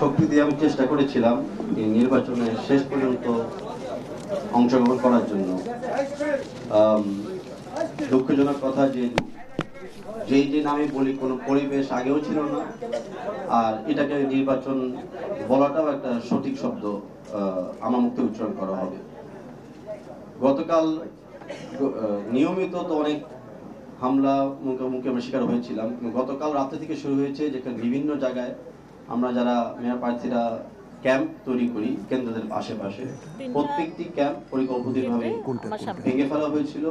শক্তি দিয়ে আমি চেষ্টা করেছিলাম এই নির্বাচনে শেষ পর্যন্ত অংশগ্রহণ করার জন্য। আম, দুঃখজনক কথা যে যেই যে নামে বলি কোনো পরিবেশ আগেও ছিল না আর এটাকে নির্বাচন বলাটাও একটা সঠিক শব্দ আমার মুখে উচ্চারণ করা হবে। গতকাল নিয়মিত তো অনেক হামলা মুখে মুখে আমরা শিকার হয়েছিলাম গতকাল রাত্রে থেকে শুরু হয়েছে যেখানে বিভিন্ন জায়গায় আমরা যারা মেয়র প্রার্থীরা ক্যাম্প তৈরি করি কেন্দ্রদের আশেপাশে প্রত্যেকটি ক্যাম্প পরিকল্পিতভাবে ভেঙে ফেলা হয়েছিল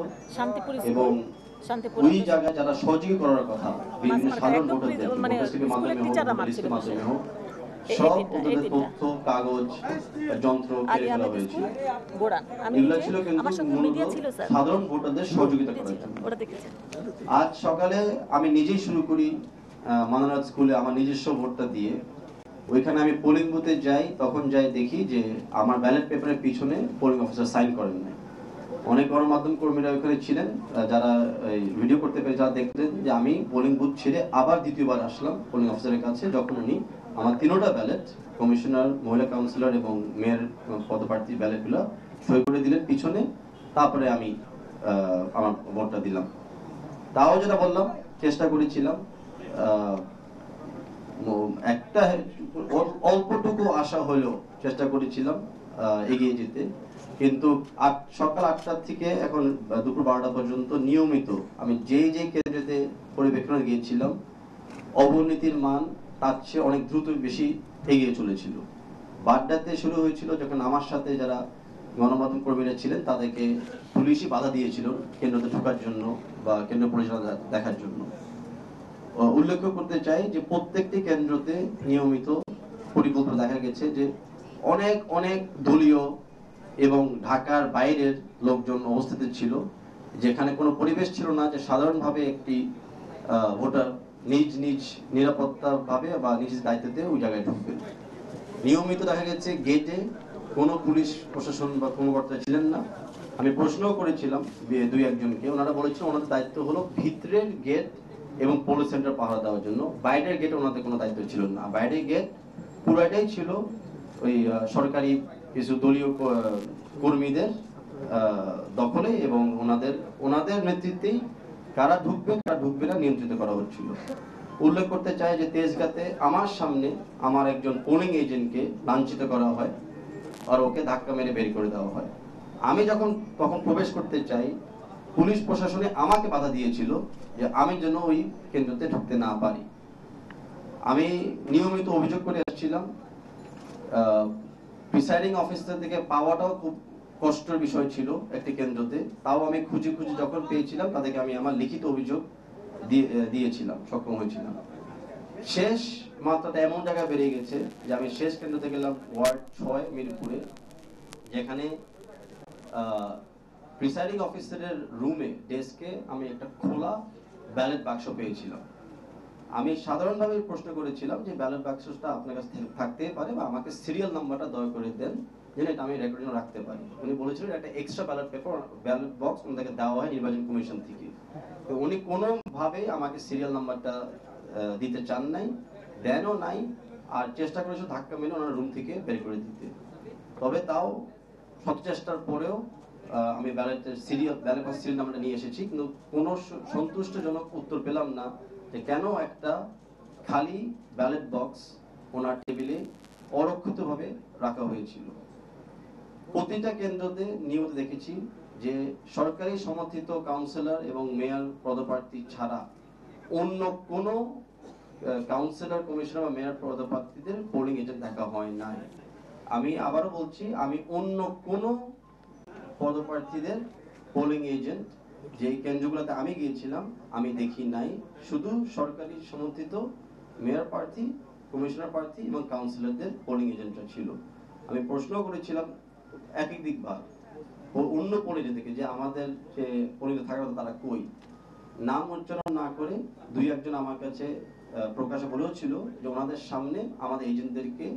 এবং শান্তিপুর ওই জায়গায় যারা সহযোগী করার কথা বিভিন্ন সাধারণ ভোটারদের মানে মাধ্যমে মাধ্যমে হোক সব ওদের তথ্য কাগজ যন্ত্র আলী কেড়ে ফেলা হয়েছিল এগুলো ছিল কিন্তু মূলত সাধারণ ভোটারদের সহযোগিতা করার জন্য। আজ সকালে আমি নিজেই শুরু করি মানারাত স্কুলে আমার নিজস্ব ভোটটা দিয়ে ওইখানে আমি পোলিং বুথে যাই, তখন যাই দেখি যে আমার ব্যালট পেপারের পিছনে পোলিং অফিসার সাইন করেন নাই। অনেক গণমাধ্যম কর্মীরা ওইখানে ছিলেন যারা ভিডিও করতে পেরে যারা দেখলেন যে আমি পোলিং বুথ ছেড়ে আবার দ্বিতীয়বার আসলাম পোলিং অফিসারের কাছে, যখন উনি আমার তিনোটা ব্যালট কমিশনার মহিলা কাউন্সিলর এবং মেয়র পদপ্রার্থী ব্যালটগুলো সই করে দিলেন পিছনে, তারপরে আমি আমার ভোটটা দিলাম। তাও যেটা বললাম, চেষ্টা করেছিলাম একটা অল্পটুকু আশা হলেও চেষ্টা করেছিলাম এগিয়ে যেতে। কিন্তু সকাল আটটার থেকে এখন দুপুর বারোটা পর্যন্ত নিয়মিত আমি যেই যেই কেন্দ্রেতে পরিবেক্ষণে গিয়েছিলাম, অবনতির মান তার চেয়ে অনেক দ্রুত বেশি এগিয়ে চলেছিল। বাড্ডাতে শুরু হয়েছিল যখন আমার সাথে যারা গণমাধ্যম কর্মীরা ছিলেন, তাদেরকে পুলিশই বাধা দিয়েছিল কেন্দ্রতে ঢোকার জন্য বা কেন্দ্র পরিচালনা দেখার জন্য। উল্লেখ করতে চাই যে প্রত্যেকটি কেন্দ্রতে নিয়মিত পরিকল্পনা দেখা গেছে যে অনেক অনেক দলীয় এবং ঢাকার বাইরের লোকজন অবস্থিত ছিল, যেখানে কোনো পরিবেশ ছিল না যে সাধারণভাবে একটি ভোটার নিজ নিজ নিরাপত্তাভাবে বা নিজ দায়িত্বতে ওই জায়গায় ঢুকবে। নিয়মিত দেখা গেছে গেটে কোনো পুলিশ প্রশাসন বা কর্মকর্তা ছিলেন না। আমি প্রশ্নও করেছিলাম দুই একজনকে, ওনারা বলেছিলেন ওনাদের দায়িত্ব হলো ভিতরের গেট এবং পোলিং সেন্টার পাহারা দেওয়ার জন্য। বাইরের গেট ওনাদের কোনো দায়িত্ব ছিল না। বাইরের গেট পুরাটাই ছিল ওই সরকারি কিছু দলীয় কর্মীদের দখলে এবং ওনাদের ওনাদের নেতৃত্বেই কারা ঢুকবে কারা ঢুকবে না নিয়ন্ত্রিত করা হচ্ছিল। উল্লেখ করতে চাই যে তেজগাতে আমার সামনে আমার একজন পোলিং এজেন্টকে লাঞ্ছিত করা হয় আর ওকে ধাক্কা মেরে বের করে দেওয়া হয়। আমি যখন তখন প্রবেশ করতে চাই পুলিশ প্রশাসনে আমাকে বাধা দিয়েছিল যে আমি যেন ওই কেন্দ্রতে ঢুকতে না পারি। আমি নিয়মিত অভিযোগ করে আসছিলাম প্রিসাইডিং অফিসার থেকে পাওয়াটাও খুব কষ্টের বিষয় ছিল একটি কেন্দ্রতে। তাও আমি খুঁজে খুঁজে যখন পেয়েছিলাম, তাদেরকে আমি আমার লিখিত অভিযোগ দিয়ে দিয়েছিলাম, সক্ষম হয়েছিলাম। শেষ মাত্রাটা এমন জায়গায় বেড়ে গেছে যে আমি শেষ কেন্দ্রতে গেলাম ওয়ার্ড ছয় মিরপুরে, যেখানে প্রিসাইডিং অফিসারের রুমে ডেস্কে আমি একটা খোলা ব্যালট বাক্স পেয়েছিলাম। আমি সাধারণভাবে প্রশ্ন করেছিলাম যে ব্যালট বাক্সটা আপনার কাছে থাক- থাকতেই পারে বা আমাকে সিরিয়াল নাম্বারটা দয়া করে দেন, যেন এটা আমি রেকর্ডিং রাখতে পারি। উনি বলেছিলেন একটা extra ballot paper ballot box ওনাদেরকে দেওয়া হয় নির্বাচন কমিশন থেকে। তো উনি কোনোভাবেই আমাকে সিরিয়াল নাম্বারটা দিতে চান নাই, দেনও নাই, আর চেষ্টা করেছিল ধাক্কা মেরে ওনার রুম থেকে বের করে দিতে। তবে তাও চেষ্টার পরেও আমি ব্যালটের সিরিয়াল ব্যালট বক্স সিরিয়াল নাম্বারটা নিয়ে এসেছি, কিন্তু কোনো সন্তুষ্টজনক উত্তর পেলাম না যে কেন একটা খালি ব্যালট বক্স ওনার টেবিলে অরক্ষিতভাবে রাখা হয়েছিল। প্রতিটা কেন্দ্রতে নিয়মিত দেখেছি যে সরকারি সমর্থিত কাউন্সিলর এবং মেয়র পদপ্রার্থী ছাড়া অন্য কোনো কাউন্সিলর কমিশনার বা মেয়র পদপ্রার্থীদের পোলিং এজেন্ট দেখা হয় নাই। আমি আবারও বলছি, আমি অন্য কোনো পদপ্রার্থীদের পোলিং এজেন্ট যেই কেন্দ্রগুলোতে আমি গিয়েছিলাম, আমি দেখি নাই। শুধু সরকারি সমর্থিত মেয়র প্রার্থী কমিশনার প্রার্থী এবং কাউন্সিলরদের পোলিং এজেন্টরা ছিল। আমি প্রশ্ন করেছিলাম এক এক দিক ভাগ ও অন্য পোলিং থেকে যে আমাদের যে পোলিং থাকার কথা তারা কই? নাম উচ্চারণ না করে দুই একজন আমার কাছে প্রকাশে বলেও ছিল যে ওনাদের সামনে আমাদের এজেন্টদেরকে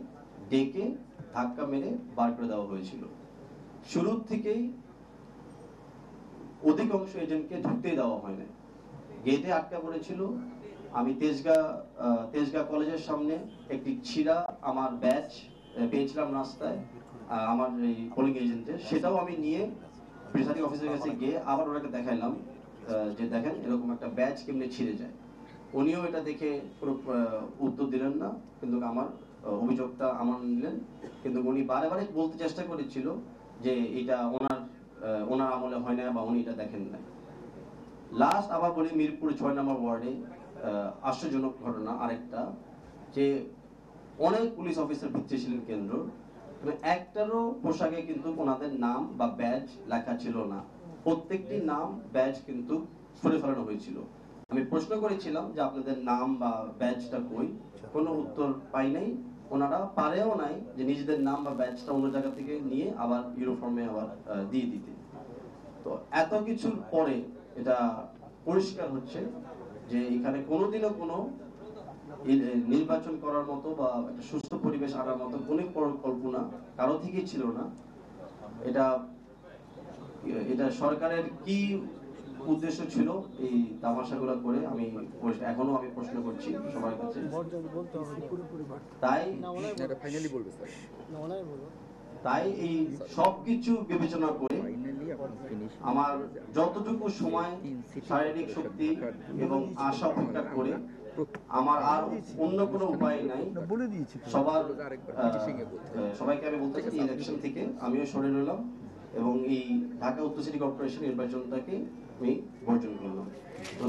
ডেকে ধাক্কা মেরে বার করে দেওয়া হয়েছিল। শুরুর থেকেই অধিকাংশ এজেন্টকে ঢুকতে দেওয়া হয় না গেটে আটকা পড়েছিল। আমি তেজগা তেজগা কলেজের সামনে একটি ছিঁড়া আমার ব্যাচ পেয়েছিলাম রাস্তায় আমার এই পোলিং এজেন্টের সেটাও আমি নিয়ে প্রিসাইডিং অফিসের কাছে গিয়ে আবার ওনাকে দেখাইলাম যে দেখেন এরকম একটা ব্যাচ কেমনে ছিঁড়ে যায়। উনিও এটা দেখে কোনো উত্তর দিলেন না, কিন্তু আমার অভিযোগটা আমার নিলেন। কিন্তু উনি বারে বারে বলতে চেষ্টা করেছিল যে এটা ওনার ওনার আমলে হয় না বা উনি এটা দেখেন না। লাস্ট আবার বলি মিরপুর ছয় নম্বর ওয়ার্ডে আশ্চর্যজনক ঘটনা আরেকটা, যে অনেক পুলিশ অফিসার ভিত্তি ছিলেন কেন্দ্র একটারও পোশাকে কিন্তু ওনাদের নাম বা ব্যাজ লেখা ছিল না। প্রত্যেকটি নাম ব্যাজ কিন্তু সরে ফেলানো হয়েছিল। আমি প্রশ্ন করেছিলাম যে আপনাদের নাম বা ব্যাজটা কই? কোনো উত্তর পাই নাই। ওনারা পারেও নাই যে নিজেদের নাম বা ব্যাচটা অন্য জায়গা থেকে নিয়ে আবার ইউনিফর্মে আবার দিয়ে দিতে। তো এত কিছুর পরে এটা পরিষ্কার হচ্ছে যে এখানে কোনোদিনও কোনো নির্বাচন করার মতো বা একটা সুস্থ পরিবেশ আনার মতো কোনো পরিকল্পনা কারও থেকেই ছিল না। এটা এটা সরকারের কি উদ্দেশ্য ছিল এই তামাশাগুলো করে আমি এখনও আমি প্রশ্ন করছি সবার কাছে। তাই ফাইনালি বলবে স্যার। তাই এই সবকিছু বিবেচনা করে আমার যতটুকু সময় শারীরিক শক্তি এবং আশা উপেক্ষা করে আমার আর অন্য কোনো উপায় নাই। বলে দিয়েছি সবার সবাইকে আমি বলতে চাই ইলেকশন থেকে আমিও সরে রইলাম এবং এই ঢাকা উত্তর সিটি কর্পোরেশন নির্বাচনটাকে me, Mojo Gala.